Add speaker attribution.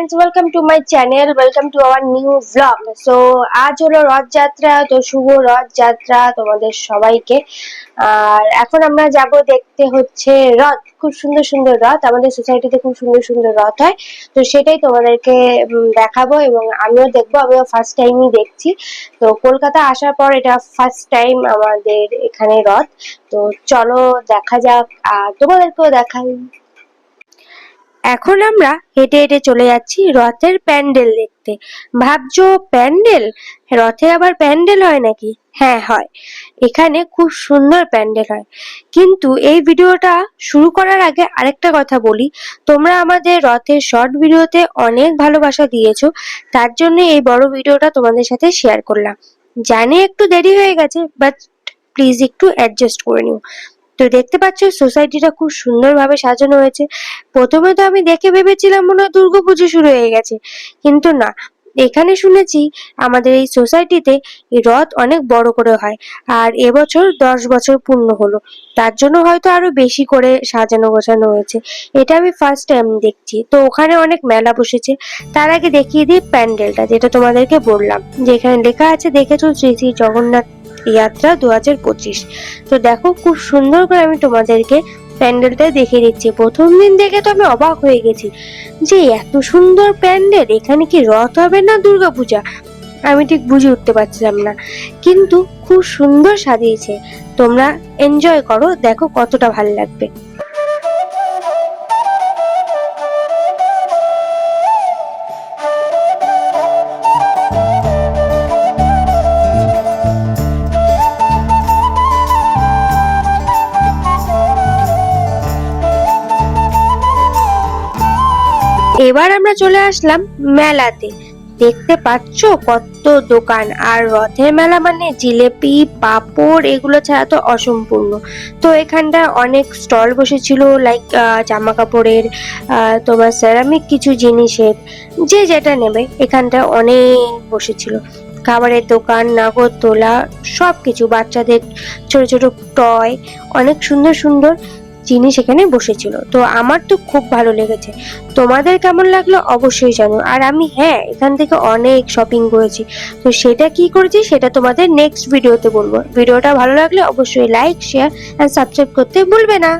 Speaker 1: Friends welcome to my channel welcome to our new blog so আজ হলো রথযাত্রা, তো শুভ রথযাত্রা তোমাদের সবাইকে। আর এখন আমরা যাব দেখতে হচ্ছে রথ, খুব সুন্দর সুন্দর রথ। আমাদের সোসাইটিতে খুব সুন্দর সুন্দর রথ হয়। তো সেটাই তোমাদেরকে দেখাবো এবং আমিও দেখব, আমিও ফার্স্ট টাইমই দেখছি। তো কলকাতা আসার পর এটা ফার্স্ট টাইম আমাদের এখানে রথ। তো চলো দেখা যাক, আর তোমাদেরকেও দেখাই। এখন আমরা হেঁটে হেঁটে চলে যাচ্ছি রথের প্যান্ডেল দেখতে। ভাবছ প্যান্ডেল? রথে আবার প্যান্ডেল হয় নাকি? হ্যাঁ হয়। এখানে খুব সুন্দর প্যান্ডেল হয়। কিন্তু এই ভিডিওটা শুরু করার আগে আরেকটা কথা বলি। তোমরা আমাদের রথের শর্ট ভিডিওতে অনেক ভালোবাসা দিয়েছ। তার জন্য এই বড় ভিডিওটা তোমাদের সাথে শেয়ার করলাম। জানি একটু দেরি হয়ে গেছে বাট প্লিজ একটু অ্যাডজাস্ট করে নিও। তো দেখতে পাচ্ছ, সোসাইটিটা খুব সুন্দরভাবে সাজানো হয়েছে। প্রথমে তো আমি দেখে ভেবেছিলাম মনে হয় দুর্গাপুজো শুরু হয়ে গেছে। কিন্তু না, এখানে শুনেছি আমাদের এই সোসাইটিতে রথ অনেক বড় করে হয় আর এবছর দশ বছর পূর্ণ হলো। তার জন্য হয়তো আরও বেশি করে সাজানো গোছানো হয়েছে। এটা আমি ফার্স্ট টাইম দেখছি। তো ওখানে অনেক মেলা বসেছে। তার আগে দেখিয়ে দিই প্যান্ডেলটা, যেটা তোমাদেরকে বললাম। যে এখানে লেখা আছে, দেখেছ শ্রী শ্রী জগন্নাথ যাত্রা দু হাজার পঁচিশ। তো দেখো, খুব সুন্দর করে আমি তোমাদেরকে প্যান্ডেলটা দেখিয়ে দিচ্ছি। প্রথম দিন দেখে তো আমি অবাক হয়ে গেছি যে এত সুন্দর প্যান্ডেল, এখানে কি রথ হবে না দুর্গাপূজা? আমি ঠিক বুঝে উঠতে পারছিলাম না। কিন্তু খুব সুন্দর সাজিয়েছে। তোমরা এনজয় করো, দেখো কতটা ভালো লাগবে। এবার আমরা চলে আসলাম মেলাতে। দেখতে পাচ্ছ কত দোকান। আর রথের মেলা মানে জিলেপি, পাপড়, এগুলো ছাড়া তো অসম্পূর্ণ। তো এখানটা অনেক স্টল বসেছিল লাইক জামা কাপড়ের তোমার সেরামিক কিছু জিনিসের, যে যেটা নেবে এখানটা অনেক বসেছিল। খাবারের দোকান নাগরদোলা সব কিছু বাচ্চাদের ছোট ছোট টয় অনেক সুন্দর সুন্দর জিনিস সেখানে বসেছিল। তো আমার তো খুব ভালো লেগেছে। তোমাদের কেমন লাগল অবশ্যই জানো। আর আমি হ্যাঁ এখান থেকে অনেক শপিং করেছি। তো সেটা কি করেছি সেটা তোমাদের নেক্সট ভিডিওতে বলব। ভিডিওটা ভালো লাগলে অবশ্যই লাইক শেয়ার অ্যান্ড সাবস্ক্রাইব করতে ভুলবে না।